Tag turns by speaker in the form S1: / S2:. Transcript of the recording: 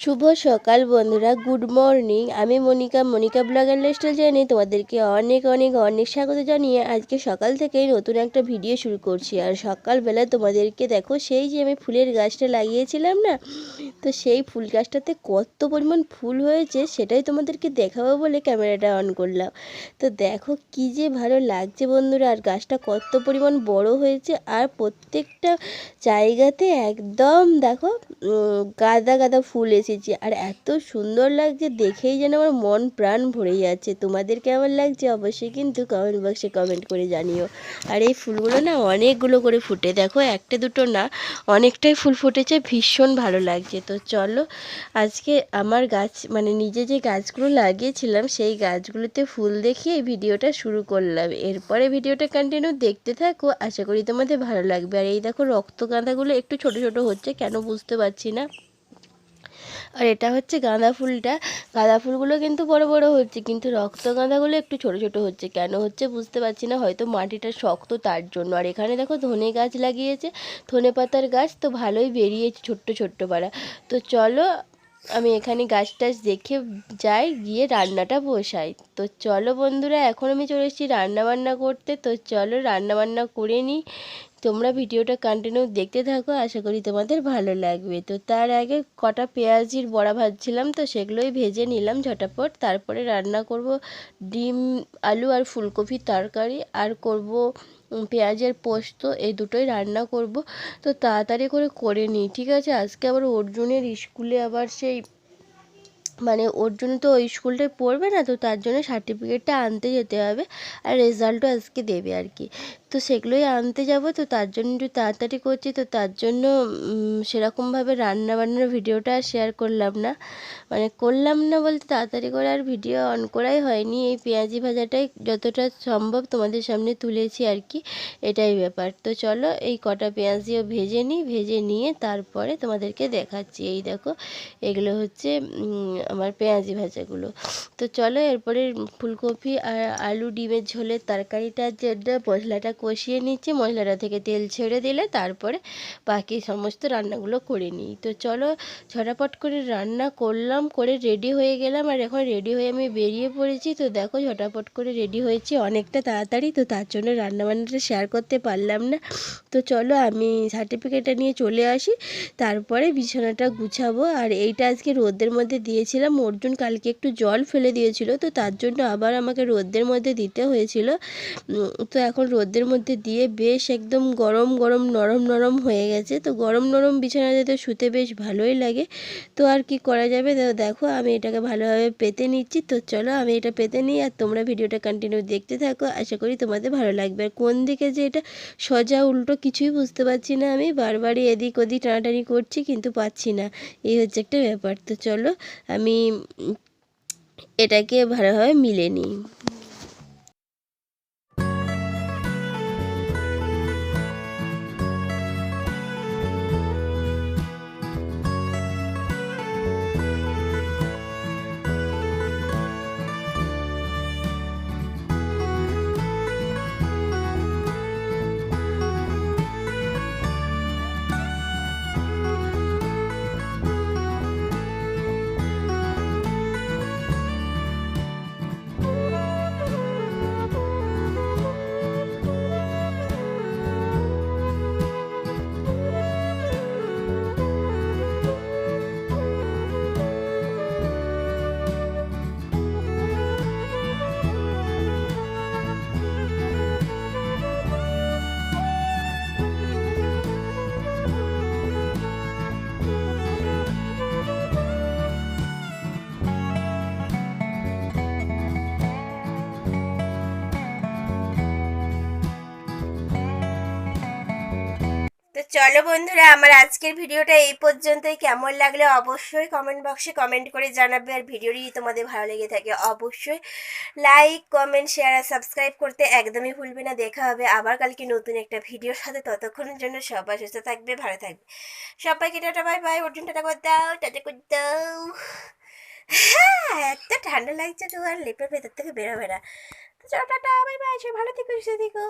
S1: শুভ সকাল, বন্ধুরা। Good morning আমি মনিকা। মনিকা ব্লগার লাইফস্টাইল জানি তোমাদেরকে অনেক অনেক অনেক স্বাগত জানিয়ে আজকে সকাল থেকেই নতুন একটা ভিডিও শুরু করছি। আর সকালবেলা তোমাদেরকে দেখো, সেই যে আমি ফুলের গাছটা লাগিয়েছিলাম না, তো সেই ফুল গাছটাতে কত পরিমাণ ফুল হয়েছে সেটাই তোমাদেরকে দেখাবো বলে ক্যামেরাটা অন করলাম। তো দেখো কি যে ভালো লাগছে বন্ধুরা, আর গাছটা কত পরিমাণ বড় হয়েছে, আর প্রত্যেকটা জায়গাতে একদম দেখো গাদা গাদা ফুল এসেছে আর এত সুন্দর লাগছে দেখেই যেন আমার মন প্রাণ ভরে যাচ্ছে। তোমাদের কেমন লাগছে অবশ্যই কিন্তু কমেন্ট বক্সে কমেন্ট করে জানিও। আর এই ফুলগুলো না অনেকগুলো করে ফুটে। দেখো একটা দুটো না অনেকটাই ফুল ফুটেছে, ভীষণ ভালো লাগছে। তো চলো আজকে আমার গাছ মানে নিজে যে গাছগুলো লাগিয়েছিলাম সেই গাছগুলোতে ফুল দেখিয়ে এই ভিডিওটা শুরু করলাম। এরপরে ভিডিওটা কন্টিনিউ দেখতে থাকো, আশা করি তোমাদের ভালো লাগবে। আর এই দেখো রক্ত গাঁদাগুলো একটু ছোট ছোট হচ্ছে, কেন বুঝতে পারছি না। আর এটা হচ্ছে গাঁদা ফুলটা। গাঁদা ফুলগুলো কিন্তু বড় বড় হচ্ছে, কিন্তু রক্ত গাঁদাগুলো একটু ছোট ছোট হচ্ছে। কেন হচ্ছে বুঝতে পারছি না, হয়তো মাটিটা শক্ত তার জন্য। আর এখানে দেখো ধনে গাছ লাগিয়েছে, ধনে পাতার গাছ তো ভালোই বেরিয়েছে ছোট্ট ছোট্ট পাড়া। তো চলো আমি এখানে গাছ টাছ দেখে যাই, গিয়ে রান্নাটা বসাই। তো চলো বন্ধুরা, এখন আমি চলে এসেছি রান্না বান্না করতে। তো চলো রান্না বান্না করে নিই। তোমরা ভিডিওটা কন্টিনিউ দেখতে থাকো, আশা করি তোমাদের ভালো লাগবে। তো তার আগে কটা পেঁয়াজির বড়া ভাজছিলাম, তো সেগুলোই ভেজে নিলাম ঝটাপট। তারপরে রান্না করব ডিম, আলু আর ফুলকপির তরকারি, আর করব পেঁয়াজের পোস্ত, এই দুটোই রান্না করব। তো তাড়াতাড়ি করে করে নিই, ঠিক আছে? আজকে আবার অর্জুনের স্কুলে আবার সেই মানে ওর জন্য তো ওই স্কুলটায় পড়বে না, তো তার জন্য সার্টিফিকেটটা আনতে যেতে হবে আর রেজাল্টও আজকে দেবে আর কি। তো সেগুলোই আনতে যাব, তো তার জন্য একটু তাড়াতাড়ি করছি, তো তার জন্য সেরকমভাবে রান্না বান্নার ভিডিওটা শেয়ার করলাম না। মানে করলাম না বলতে তাড়াতাড়ি করে আর ভিডিও অন করাই হয়নি। এই পেঁয়াজি ভাজাটাই যতটা সম্ভব তোমাদের সামনে তুলেছি আর কি, এটাই ব্যাপার। তো চলো এই কটা পেঁয়াজিও ভেজে নিই, ভেজে নিয়ে তারপরে তোমাদেরকে দেখাচ্ছি। এই দেখো, এগুলো হচ্ছে আমার পেঁয়াজি ভাজাগুলো। তো চলো এরপরে ফুলকপি আর আলু ডিমের ঝোলের তরকারিটার জন্য মশলাটা কষিয়ে নিচ্ছি, মশলাটা থেকে তেল ছেড়ে দিলে তারপরে বাকি সমস্ত রান্নাগুলো করে নিই। তো চলো ঝটাপট করে রান্না করলাম, করে রেডি হয়ে গেলাম আর এখন রেডি হয়ে আমি বেরিয়ে পড়েছি। তো দেখো ঝটাপট করে রেডি হয়েছি অনেকটা তাড়াতাড়ি, তো তার জন্য রান্নাবান্নাটা শেয়ার করতে পারলাম না। তো চলো আমি সার্টিফিকেটটা নিয়ে চলে আসি, তারপরে বিছানাটা গুছাবো। আর এইটা আজকে রোদের মধ্যে দিয়েছিলাম। অর্জুন কালকে একটু জল ফেলে দিয়েছিল, তো তার জন্য আবার আমাকে রোদের মধ্যে দিতে হয়েছিল। তো এখন রোদের মধ্যে দিয়ে বেশ একদম গরম গরম নরম নরম হয়ে গেছে। তো গরম নরম বিছানাতে তো শুতে বেশ ভালোই লাগে। তো আর কি করা যাবে? দেখো, আমি এটাকে ভালোভাবে পেতে নিচ্ছি। তো চলো, আমি এটা পেতে নিই আর তোমরা ভিডিওটা কন্টিনিউ দেখতে থাকো। আশা করি তোমাদের ভালো লাগবে। আর কোন দিকে যে এটা সোজা উল্টো কিছুই বুঝতে পারছি না আমি। বারবারই এদিক ওদিক টানাটানি করছি, কিন্তু পাচ্ছি না। এই হচ্ছে একটা ব্যাপার। তো চলো, আমি উম, এটাকে ভালোভাবে মিলে নিই। চলো বন্ধুরা, আমার আজকের ভিডিওটা এই পর্যন্তই। কেমন লাগলে অবশ্যই কমেন্ট বক্সে কমেন্ট করে জানাবে আর ভিডিওটি তোমাদের ভালো লেগে থাকে অবশ্যই লাইক কমেন্ট শেয়ার আর সাবস্ক্রাইব করতে একদমই ভুলবে না। দেখা হবে আবার কালকে নতুন একটা ভিডিওর সাথে। ততক্ষণের জন্য সবাই সুস্থ থাকবে, ভালো থাকবে। সবাইকে tata bye bye Arjun, tata করে দাও, টাটা করে দাও। হ্যাঁ এত ঠান্ডা লাগছে তো আর লেপের ভেতর থেকে বেরোবে না। তো চলো, টাটা বাই বাই সে ভালো থেকো, সুস্থ থেকো।